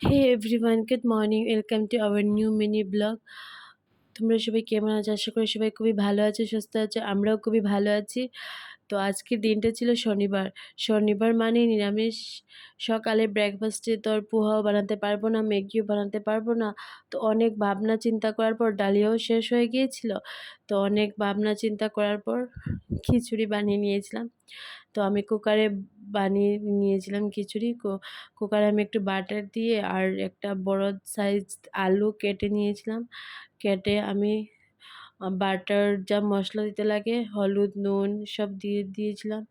Hey everyone good morning welcome to our new mini blog তোমরা সবাই কেমন আছো? আশা করি সবাই খুবই ভালো আছে, সুস্থ আছো, আমরাও খুবই ভালো আছি। তো আজকের দিনটা ছিল শনিবার। শনিবার মানে নিরামিষ। সকালে ব্রেকফাস্টে তো আর পোহাও বানাতে পারব না, ম্যাগিও বানাতে পারব না। তো অনেক ভাবনা চিন্তা করার পর ডালিয়াও শেষ হয়ে গিয়েছিল। তো অনেক ভাবনা চিন্তা করার পর খিচুড়ি বানিয়ে নিয়েছিলাম। তো আমি কুকারে বানিয়ে নিয়েছিলাম খিচুড়ি। কুকারে আমি একটু বাটার দিয়ে আর একটা বড় সাইজ আলু কেটে নিয়েছিলাম। কেটে আমি বাটার যা মশলা দিতে লাগে, হলুদ, নুন সব দিয়ে দিয়েছিলাম।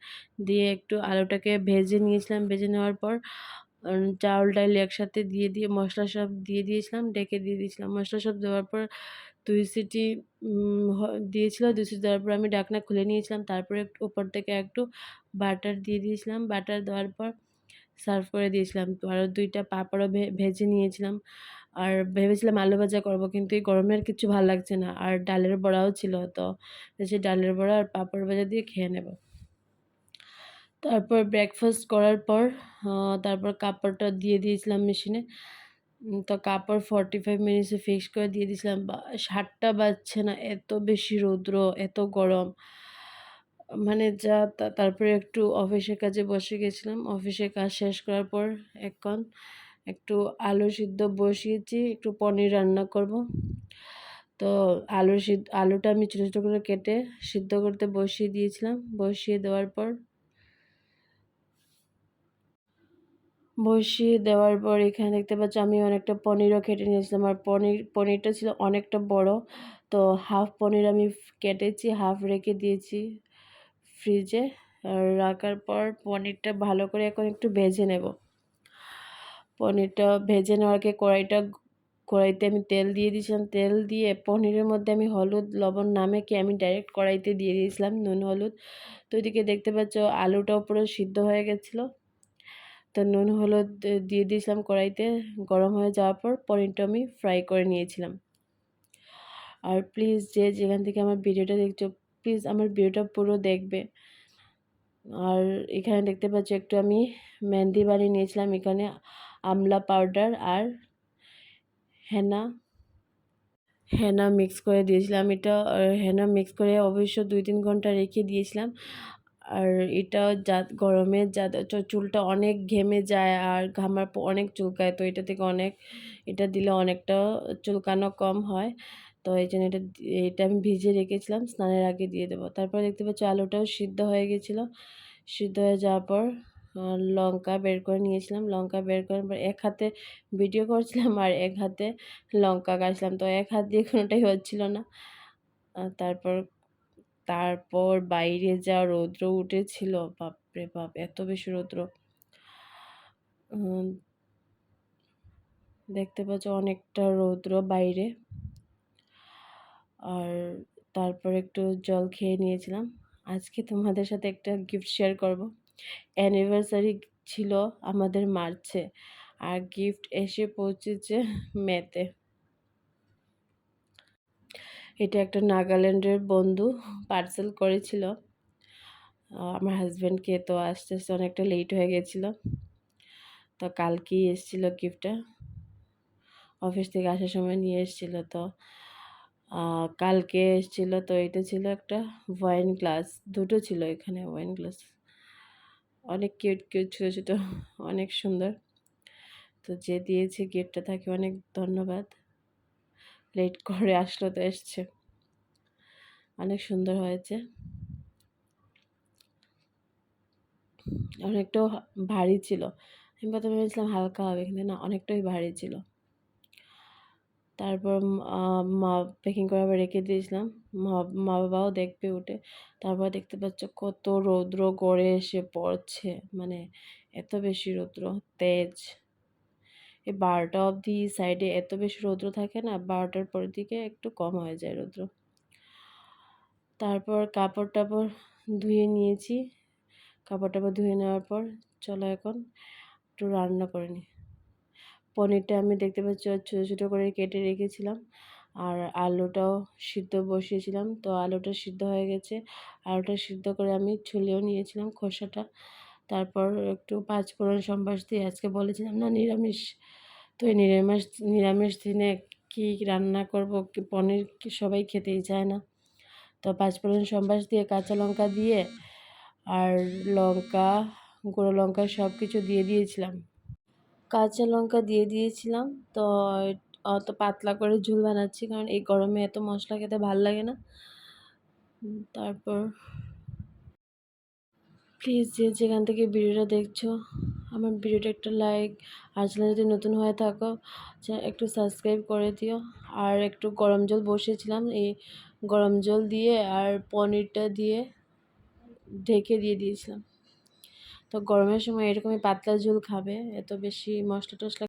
দিয়ে একটু আলুটাকে ভেজে নিয়েছিলাম। ভেজে নেওয়ার পর চাউল ডাল একসাথে দিয়ে দিয়ে মশলা সব দিয়ে দিয়েছিলাম, ডেকে দিয়ে দিয়েছিলাম। মশলা সব দেওয়ার পর দুই সিটি দিয়েছিল। দুই সিটি দেওয়ার পর আমি ডাকনা খুলে নিয়েছিলাম। তারপরে একটু উপর থেকে একটু বাটার দিয়ে দিয়েছিলাম। বাটার দেওয়ার পর সার্ভ করে দিয়েছিলাম। তো আরও দুইটা পাঁপড়ও ভেজে নিয়েছিলাম। আর ভেবেছিলাম আলু ভাজা করব, কিন্তু এই গরমে আর কিছু ভালো লাগছে না। আর ডালের বড়াও ছিল, তো সেই ডালের বড়া আর পাঁপড় ভাজা দিয়ে খেয়ে নেব। তারপর ব্রেকফাস্ট করার পর তারপর কাপড়টা দিয়ে দিয়েছিলাম মেশিনে। তো কাপড় ফর্টি ফাইভ মিনিটসে ফিক্স করে দিয়ে দিয়েছিলাম। সাতটা বাজছে না, এত বেশি রৌদ্র, এত গরম। মানে যা তারপরে একটু অফিসের কাজে বসে গেছিলাম। অফিসের কাজ শেষ করার পর এখন একটু আলু সিদ্ধ বসিয়েছি, একটু পনির রান্না করব। তো আলু সিদ্ধ, আলুটা আমি ছোটো ছোটো করে কেটে সিদ্ধ করতে বসিয়ে দিয়েছিলাম। বসিয়ে দেওয়ার পর, বসিয়ে দেওয়ার পর এখানে দেখতে পাচ্ছি আমি অনেকটা পনিরও কেটে নিয়েছিলাম। আর পনির, পনিরটা ছিল অনেকটা বড়। তো হাফ পনির আমি কেটেছি, হাফ রেখে দিয়েছি। ফ্রিজে রাখার পর পনিরটা ভালো করে এখন একটু ভেজে নেব। পনিরটা ভেজে নেওয়ার আগে কড়াইটা কড়াইতে আমি তেল দিয়ে দিয়েছিলাম। তেল দিয়ে পনিরের মধ্যে আমি হলুদ, লবণ নামে কি আমি ডাইরেক্ট কড়াইতে দিয়ে দিয়েছিলাম নুন, হলুদ। তো ওইদিকে দেখতে পাচ্ছ আলুটাও পুরো সিদ্ধ হয়ে গেছিল। তো নুন, হলুদ দিয়ে দিয়েছিলাম কড়াইতে। গরম হয়ে যাওয়ার পর পনিরটা আমি ফ্রাই করে নিয়েছিলাম। আর প্লিজ যে যেখান থেকে আমার ভিডিওটা দেখছ প্লিজ আমার ভিডিওটা পুরো দেখবে। আর এখানে দেখতে পাচ্ছি একটু আমি মেহেন্দি বানিয়ে নিয়েছিলাম, এখানে আমলা পাউডার আর হেনা হেনা মিক্স করে দিয়েছিলাম। এটা হেনা মিক্স করে অবশ্য দুই তিন ঘণ্টা রেখে দিয়েছিলাম। আর এটা যা গরমে যা চুলটা অনেক ঘেমে যায় আর ঘামার অনেক চুলকায়, তো এটা থেকে অনেক, এটা দিলে অনেকটা চুলকানো কম হয়। তো এই জন্য এটা এটা আমি ভিজে রেখেছিলাম, স্নানের আগে দিয়ে দেবো। তারপর দেখতে পাচ্ছি আলুটাও সিদ্ধ হয়ে গেছিল। সিদ্ধ হয়ে যাওয়ার পর লঙ্কা বের করে নিয়েছিলাম। লঙ্কা বের করার পর এক হাতে ভিডিও করছিলাম আর এক হাতে লঙ্কা কাটছিলাম তো এক হাত দিয়ে কোনোটাই হচ্ছিল না। তারপর তারপর বাইরে যা রৌদ্র উঠেছিল, বাপরে বাপ, এত বেশি রৌদ্র। দেখতে পাচ্ছ অনেকটা রৌদ্র বাইরে। আর তারপর একটু জল খেয়ে নিয়েছিলাম। আজকে তোমাদের সাথে একটা গিফট শেয়ার করব। অ্যানিভার্সারি ছিল আমাদের মার্চে আর গিফট এসে পৌঁছেছে মেতে। এটা একটা নাগাল্যান্ডের বন্ধু পার্সেল করেছিল। আমার হাজব্যান্ডকে তো আস্তে আস্তে অনেকটা লেট হয়ে গেছিল। তো কালকেই এসেছিল গিফটটা অফিস থেকে আসার সময় নিয়ে এসেছিল তো কালকে এসেছিল তো এটা ছিল একটা ওয়াইন গ্লাস দুটো ছিল এখানে ওয়াইন গ্লাস অনেক কিউট কিউট ছোটো ছোটো, অনেক সুন্দর। তো যে দিয়েছে গিফটটা তাকে অনেক ধন্যবাদ। লেট করে আসলো তো এসছে। অনেক সুন্দর হয়েছে। অনেকটাও ভারী ছিল। আমি প্রথমে ভেবেছিলাম হালকা হবে কিন্তু না, অনেকটাই ভারী ছিল। তারপর মা প্যাকিং করে আবার রেখে দিয়েছিলাম। মা মা বাবাও দেখবে উঠে। তারপর দেখতে পাচ্ছ কত রৌদ্র গড়ে এসে পড়ছে। মানে এত বেশি রৌদ্র, তেজ। এই বারোটা অবধি সাইডে এত বেশি রৌদ্র থাকে না, বারোটার পরের দিকে একটু কম হয়ে যায় রৌদ্র। তারপর কাপড় টাপড় ধুয়ে নিয়েছি। কাপড় টাপড় ধুয়ে নেওয়ার পর চলো এখন একটু রান্না করে নিই। পনিরটা আমি দেখতে পাচ্ছি ছোটো ছোটো করে কেটে রেখেছিলাম। আর আলুটাও সিদ্ধ বসিয়েছিলাম। তো আলুটা সিদ্ধ হয়ে গেছে। আলুটা সিদ্ধ করে আমি ছুলেও নিয়েছিলাম খোসাটা। তারপর একটু পাঁচফোড়ন সম্বাস দিয়ে আজকে বলেছিলাম, না, নিরামিষ। তো এই নিরামিষ নিরামিষ দিনে কী রান্না করব? পনির সবাই খেতেই চায় না। তো পাঁচফোড়ন সম্বাস দিয়ে কাঁচা লঙ্কা দিয়ে আর লঙ্কা, গুঁড়ো লঙ্কা সব কিছু দিয়ে দিয়েছিলাম। কাঁচা লঙ্কা দিয়ে দিয়েছিলাম। তো অত পাতলা করে ঝোল বানাচ্ছি কারণ এই গরমে এত মশলা খেতে ভালো লাগে না। তারপর প্লিজ যে যেখান থেকে ভিডিওটা দেখছ, আমার ভিডিওটা একটা লাইক আর চ্যানেল যদি নতুন হয়ে থাকো একটু সাবস্ক্রাইব করে দিও। আর একটু গরম জল বসিয়েছিলাম, এই গরম জল দিয়ে আর পনিরটা দিয়ে ঢেকে দিয়ে দিয়েছিলাম। তো গরমের সময় এরকমই পাতলা ঝোল খাবে এত বেশি মশলা টশলা